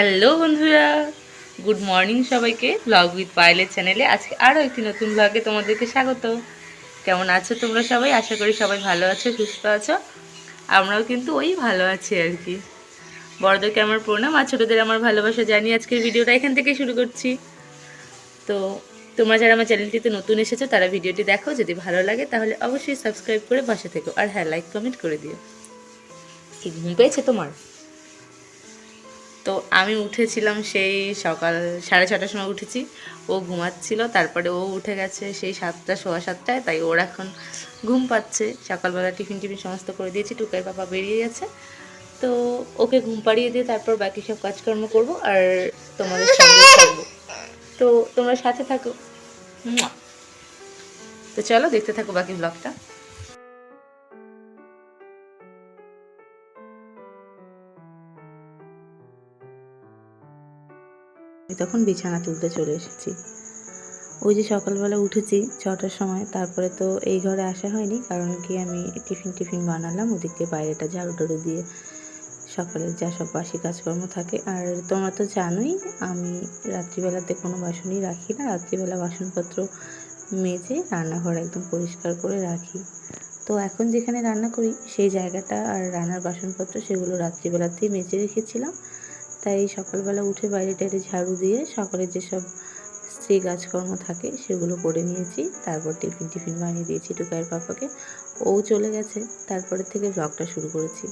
Hello বন্ধুরা, good morning সবাইকে blog with পাইলের চ্যানেলে আজকে আরও একটি নতুন ব্লগে তোমাদেরকে স্বাগত। কেমন আছো তোমরা সবাই? আশা করি সবাই ভালো আছো, সুস্থ আছো। আমরাও কিন্তু ওই ভালো আছি আর কি। বড়দেরকে আমার প্রণাম, আর ছোটোদের আমার ভালোবাসা জানি আজকের ভিডিওটা এখান থেকে শুরু করছি। তো তোমরা যারা আমার চ্যানেলটিতে নতুন এসেছ, তারা ভিডিওটি দেখো, যদি ভালো লাগে তাহলে অবশ্যই সাবস্ক্রাইব করে পাশে থেকো। আর হ্যাঁ লাইক কমেন্ট করে দিও। কি ঘুম পেয়েছে তোমার? তো আমি উঠেছিলাম সেই সকাল সাড়ে ছটার সময় উঠেছি। ও ঘুমাচ্ছিল, তারপরে ও উঠে গেছে সেই সাতটা, সোয়া সাতটায়, তাই ওর এখন ঘুম পাচ্ছে। সকালবেলা টিফিন টিফিন সমস্ত করে দিয়েছি, টুকাই পাপা বেরিয়ে গেছে। তো ওকে ঘুম পাড়িয়ে দিয়ে তারপর বাকি সব কাজকর্ম করব আর তোমাদের সঙ্গে থাকব। তো তোমরা সাথে থাকো। তো চলো দেখতে থাকো বাকি ব্লগটা তখন বিছানা তুলতে চলে এসেছি। ওই যে সকালবেলা উঠেছি ছটার সময়, তারপরে তো এই ঘরে আসা হয়নি, কারণ কি আমি টিফিন টিফিন বানালাম, ওদিকে বাইরেটা ঝাড়ু টাড়ু দিয়ে সকালের যা সব বাসি কাজকর্ম থাকে। আর তোমরা তো জানোই, আমি রাত্রিবেলাতে কোনো বাসনই রাখি না। রাত্রিবেলা বাসনপত্র মেজে রান্নাঘর একদম পরিষ্কার করে রাখি। তো এখন যেখানে রান্না করি, সেই জায়গাটা আর রান্নার বাসনপত্র সেগুলো রাত্রিবেলাতেই মেজে রেখেছিলাম। তাই সকালবেলা উঠে বাইরে টাইরে ঝাড়ু দিয়ে সকালের যেসব স্ত্রী কাজকর্ম থাকে সেগুলো করে নিয়েছি। তারপর টিফিন টিফিন বানিয়ে দিয়েছি টুকাইয়ের পাপাকে। ও চলে গেছে। তারপরে থেকে ব্লগটা শুরু করেছি।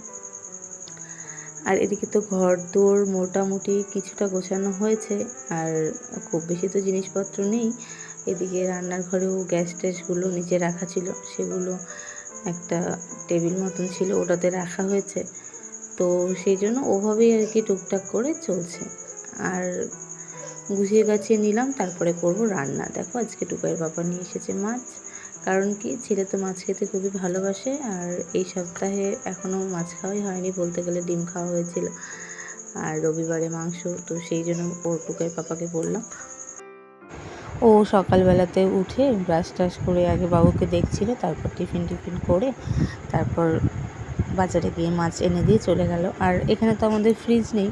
আর এদিকে তো ঘর দোর মোটামুটি কিছুটা গোছানো হয়েছে। আর খুব বেশি তো জিনিসপত্র নেই। এদিকে রান্নার ঘরেও গ্যাস ট্যাসগুলো নিচে রাখা ছিল। সেগুলো একটা টেবিল মতন ছিল, ওটাতে রাখা হয়েছে। তো সেই জন্য ওভাবেই আর কি টুকটাক করে চলছে। আর গুছিয়ে গাছিয়ে নিলাম, তারপরে করব রান্না। দেখো আজকে টুকাইয়ের বাবা নিয়ে এসেছে মাছ। কারণ কি, ছেলে তো মাছ খেতে খুবই ভালোবাসে আর এই সপ্তাহে এখনও মাছ খাওয়াই হয়নি, বলতে গেলে ডিম খাওয়া হয়েছিল আর রবিবারে মাংস। তো সেই জন্য ওর টুকাইয়ের পাপাকে বললাম। ও সকালবেলাতে উঠে ব্রাশ টাশ করে আগে বাবুকে দেখছিল, তারপর টিফিন টিফিন করে, তারপর বাজারে গিয়ে মাছ এনে দিয়ে চলে গেল। আর এখানে তো আমাদের ফ্রিজ নেই।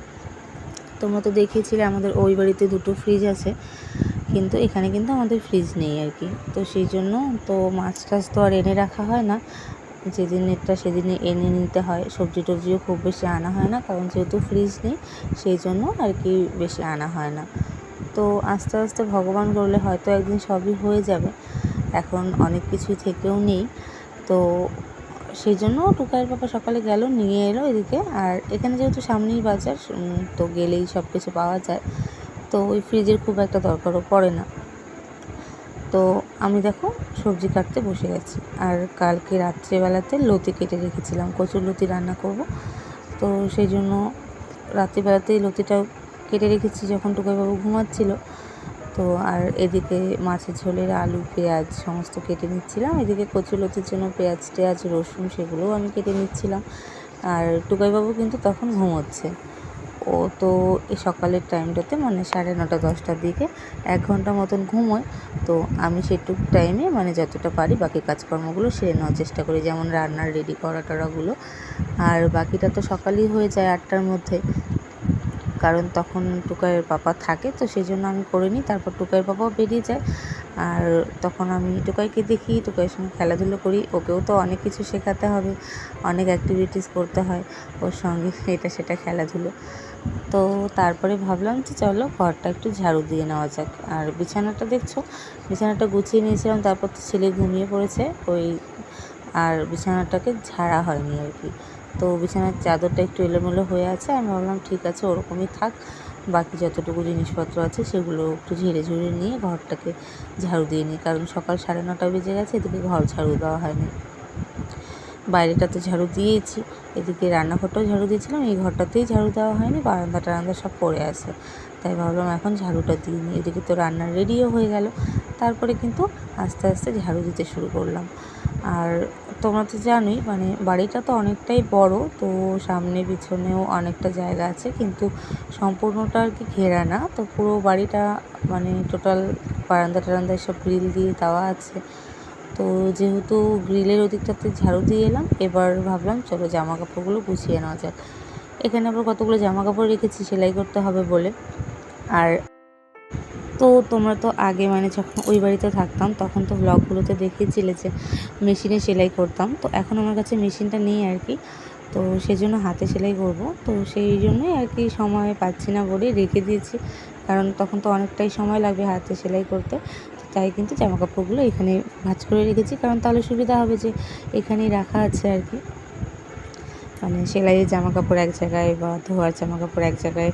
তোমরা তো দেখিয়েছিলে আমাদের ওই বাড়িতে দুটো ফ্রিজ আছে। কিন্তু এখানে কিন্তু আমাদের ফ্রিজ নেই আর কি। তো সেই জন্য তো মাছ টাছ তো আর এনে রাখা হয় না। যেদিন যেদিনেরটা সেদিনে এনে নিতে হয়। সবজি টবজিও খুব বেশি আনা হয় না। কারণ যেহেতু ফ্রিজ নেই, সেই জন্য আর কি বেশি আনা হয় না। তো আস্তে আস্তে ভগবান করলে হয়তো একদিন সবই হয়ে যাবে। এখন অনেক কিছুই থেকেও নেই। তো সেই জন্য টুকাইয়ের পাপা সকালে গেল, নিয়ে এলো এদিকে। আর এখানে যেহেতু সামনেই বাজার তো গেলেই সব কিছু পাওয়া যায়। তো ওই ফ্রিজের খুব একটা দরকারও পড়ে না। তো আমি দেখো সবজি কাটতে বসে গেছি। আর কালকে রাত্রেবেলাতে লতি কেটে রেখেছিলাম, কচুর লতি রান্না করব। তো সেই জন্য রাত্রিবেলাতেই লতিটাও কেটে রেখেছি যখন টুকাইবাবু ঘুমাচ্ছিল। তো আর এদিকে মাছের ঝোলের আলু, পেঁয়াজ সমস্ত কেটে নিচ্ছিলাম। এদিকে কচুলতির জন্য পেঁয়াজ, টেয়াজ, রসুন সেগুলোও আমি কেটে নিচ্ছিলাম। আর টুকাইবাবু কিন্তু তখন ঘুমোচ্ছে। ও তো এই সকালের টাইমটাতে মানে সাড়ে নটা, দশটার দিকে এক ঘণ্টা মতন ঘুমোয়। তো আমি সেটুক টাইমে মানে যতটা পারি বাকি কাজকর্মগুলো সেরে নেওয়ার চেষ্টা করি, যেমন রান্নার রেডি করা টরাগুলো আর বাকিটা তো সকালেই হয়ে যায় আটটার মধ্যে। কারণ তখন টুকাইয়ের পাপা থাকে, তো সেই জন্য আমি করে নিই। তারপর টুকাইয়ের পাপাও বেরিয়ে যায়। আর তখন আমি টুকাইকে দেখি, টুকাইয়ের সঙ্গে খেলাধুলো করি। ওকেও তো অনেক কিছু শেখাতে হবে, অনেক অ্যাক্টিভিটিস করতে হয় ওর সঙ্গে এটা সেটা খেলাধুলো। তো তারপরে ভাবলাম যে চলো ঘরটা একটু ঝাড়ু দিয়ে নেওয়া যাক। আর বিছানাটা দেখছ? বিছানাটা গুছিয়ে নিয়েছিলাম, তারপর তো ছেলে ঘুমিয়ে পড়েছে। ওই আর বিছানাটাকে ঝাড়া হয়নি আর কি। তো বিছানার চাদরটা একটু এলোমেলো হয়ে আছে, আমি ভাবলাম ঠিক আছে, ওরকমই থাক। বাকি যতটুকু জিনিসপত্র আছে সেগুলো একটু ঝেড়ে ঝুড়ে নিয়ে ঘরটাকে ঝাড়ু দিয়ে নিই, কারণ সকাল সাড়ে নটা বেজে গেছে, এদিকে ঘর ঝাড়ু দেওয়া হয়নি। বাইরেটা তো ঝাড়ু দিয়েছি, এদিকে রান্নাঘরটাও ঝাড়ু দিয়েছিলাম, এই ঘরটাতেই ঝাড়ু দেওয়া হয়নি, বারান্দা টারান্দা সব পড়ে আছে। তাই ভাবলাম এখন ঝাড়ুটা দিয়ে নিই, এদিকে তো রান্না রেডিও হয়ে গেল, তারপরে কিন্তু আস্তে আস্তে ঝাড়ু দিতে শুরু করলাম। আর তোমরা তো জানোই মানে বাড়িটা তো অনেকটাই বড়, তো সামনে পিছনেও অনেকটা জায়গা আছে, কিন্তু সম্পূর্ণটা আর কি ঘেরা না। তো পুরো বাড়িটা মানে টোটাল বারান্দা টারান্দা সব গ্রিল দিয়ে দেওয়া আছে। তো যেহেতু গ্রিলের ওদিকটাতে ঝাড়ু দিয়ে এলাম, এবার ভাবলাম চলো জামা কাপড়গুলো গুছিয়ে নেওয়া যাক। এখানে আবার কতগুলো জামা কাপড় রেখেছি সেলাই করতে হবে বলে। আর তো তোমরা তো আগে মানে যখন ওই বাড়িতে থাকতাম, তখন তো ব্লগগুলোতে দেখিয়েছিলে যে মেশিনে সেলাই করতাম। তো এখন আমার কাছে মেশিনটা নেই আর কি। তো সেই জন্য হাতে সেলাই করব। তো সেই জন্যই আর কি সময় পাচ্ছি না বলে রেখে দিয়েছি। কারণ তখন তো অনেকটাই সময় লাগবে হাতে সেলাই করতে। তাই কিন্তু জামা কাপড়গুলো এখানে ভাঁজ করে রেখেছি। কারণ তাহলে সুবিধা হবে যে এখানেই রাখা আছে আর কি। মানে সেলাইয়ের জামা কাপড় এক জায়গায় বা ধোয়ার জামা কাপড় এক জায়গায়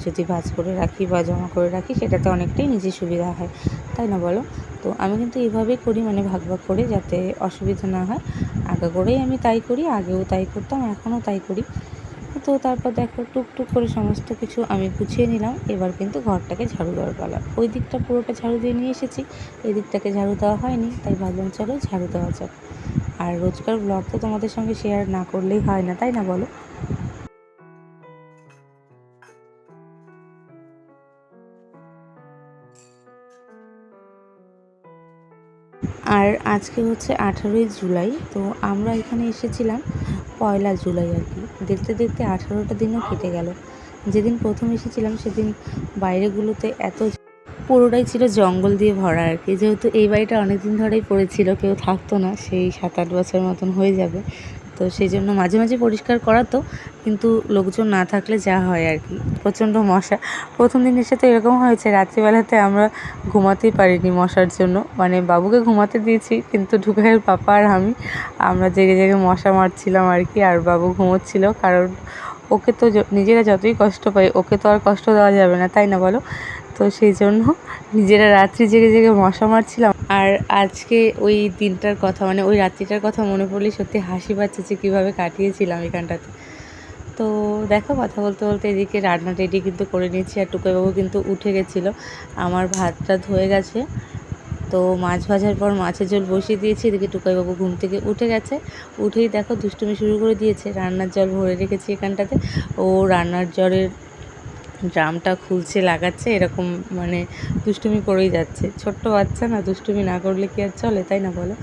যদি ভাঁজ করে রাখি বা জমা করে রাখি, সেটাতে অনেকটাই নিজের সুবিধা হয়। তাই না বলো? তো আমি কিন্তু এইভাবেই করি মানে ভাগ ভাগ করে যাতে অসুবিধা না হয়। আগে করেই আমি তাই করি, আগেও তাই করতাম, এখনও তাই করি। তো তারপর দেখো, টুকটুক করে সমস্ত কিছু আমি গুছিয়ে নিলাম। এবার কিন্তু ঘরটাকে ঝাড়ু দেওয়ার পালা। ওই দিকটা পুরোটা ঝাড়ু দিয়ে নিয়ে এসেছি। এই দিকটাকে ঝাড়ু দেওয়া হয়নি, তাই ভাবলাম চলো ঝাড়ু দেওয়া যাক। আর রোজকার ব্লগ তো তোমাদের সঙ্গে শেয়ার না করলেই হয় না, তাই না বলো? আর আজকে হচ্ছে আঠারোই জুলাই, তো আমরা এখানে এসেছিলাম পয়লা জুলাই আর কি। দেখতে দেখতে আঠারোটা দিনও কেটে গেল। যেদিন প্রথম এসেছিলাম সেদিন বাইরেগুলোতে এত পুরোটাই ছিল জঙ্গল দিয়ে ভরা আর কি। যেহেতু এই বাড়িটা অনেক দিন ধরেই পড়েছিল, কেউ থাকতো না, সেই সাত আট বছর মতন হয়ে যাবে। তো সেই জন্য মাঝে মাঝে পরিষ্কার করাতো, কিন্তু লোকজন না থাকলে যা হয় আর কি। প্রচণ্ড মশা। প্রথম দিন এসে তো এরকম হয়েছে, রাত্রিবেলাতে আমরা ঘুমাতেই পারিনি মশার জন্য। মানে বাবুকে ঘুমাতে দিয়েছি, কিন্তু ঢুকাইয়ের পাপা আর আমি। আমরা জেগে জেগে মশা মারছিলাম আর কি, আর বাবু ঘুমোচ্ছিল। কারণ ওকে তো নিজেরা যতই কষ্ট পাই, ওকে তো আর কষ্ট দেওয়া যাবে না, তাই না বলো? তো সেই জন্য নিজেরা রাত্রি জেগে জেগে মশা মারছিলাম। আর আজকে ওই দিনটার কথা মানে ওই রাত্রিটার কথা মনে পড়লে সত্যি হাসি পাচ্ছে যে কীভাবে কাটিয়েছিলাম এখানটাতে। তো দেখো কথা বলতে বলতে এদিকে রান্না রেডি কিন্তু করে নিয়েছি আর টুকাইবাবু কিন্তু উঠে গেছিল। আমার ভাতটা ধুয়ে গেছে। তো মাছ ভাজার পর মাছের জল বসিয়ে দিয়েছি। এদিকে টুকাইবাবু ঘুম থেকে উঠে গেছে। উঠেই দেখো দুষ্টুমি শুরু করে দিয়েছে। রান্নার জল ভরে রেখেছি এখানটাতে। ও রান্নার জলের ড্রামটা খুলছে, লাগাচ্ছে, এরকম মানে দুষ্টুমি করেই যাচ্ছে। ছোট্ট বাচ্চা না, দুষ্টুমি না করলে কি আর চলে, তাই না বলো?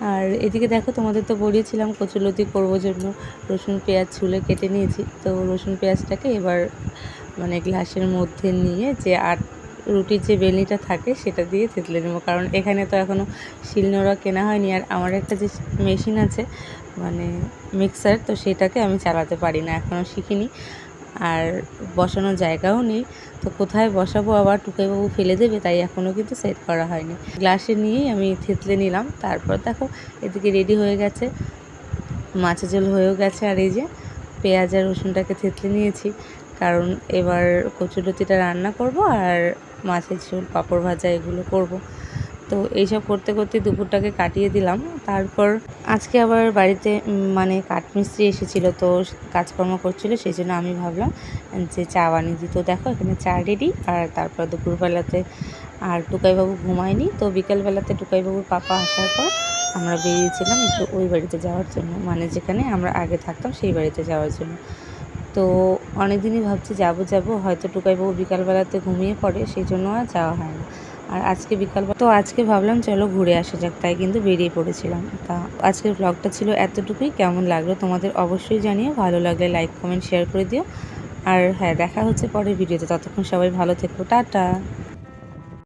আর এদিকে দেখো, তোমাদের তো বলেছিলাম কচুলতি করব জন্য। রসুন, পেঁয়াজ ছুলে কেটে নিয়েছি। তো রসুন, পেঁয়াজটাকে এবার মানে গ্লাসের মধ্যে নিয়ে যে আট রুটির যে বেলনিটা থাকে, সেটা দিয়ে থেতলে নেব। কারণ এখানে তো এখনও শিলনোড়া কেনা হয়নি। আর আমার একটা যে মেশিন আছে মানে মিক্সার, তো সেটাকে আমি চালাতে পারি না এখনও শিখিনি। আর বসানোর জায়গাও নেই। তো কোথায় বসাবো? আবার টুকাইবাবু ফেলে দেবে, তাই এখনও কিন্তু সেট করা হয়নি। গ্লাসে নিয়েই আমি থেতলে নিলাম। তারপর দেখো, এদিকে রেডি হয়ে গেছে। মাছের ঝোল হয়েও গেছে। আর এই যে পেঁয়াজ আর রসুনটাকে থেতলে নিয়েছি। কারণ এবার কচুরতিটা রান্না করব আর মাছের ঝোল, পাঁপড় ভাজা এগুলো করব। তো এইসব করতে করতে দুপুরটাকে কাটিয়ে দিলাম। তারপর আজকে আবার বাড়িতে মানে কাঠমিস্ত্রি এসেছিল, তো কাজকর্ম করছিল, সেই জন্য আমি ভাবলাম যে চা বানিয়ে দিই। তো দেখো, এখানে চা রেডি আর তারপর দুপুরবেলাতে আর টুকাইবাবু ঘুমায়নি, তো বিকেলবেলাতে টুকাইবাবুর পাপা আসার পর আমরা বেরিয়েছিলাম একটু ওই বাড়িতে যাওয়ার জন্য মানে যেখানে আমরা আগে থাকতাম সেই বাড়িতে যাওয়ার জন্য। তো অনেক দিনই ভাবছি, যাব যাব, হয়তো টুকাইবাবু বিকালবেলাতে ঘুমিয়ে পড়ে, সেই জন্য আর যাওয়া হয় না আর আজকে বিকাল তো আজকে ভাবলাম চলো ঘুরে আসা যাক, তাই কিন্তু বেরিয়ে পড়েছিলাম। তা আজকের ব্লগটা ছিল এতটুকুই, কেমন লাগল তোমাদের অবশ্যই জানিয়ে ভালো লাগলে লাইক কমেন্ট শেয়ার করে দিও। আর হ্যাঁ দেখা হচ্ছে পরের ভিডিওতে ততক্ষণ সবাই ভালো থেকো, টাটা।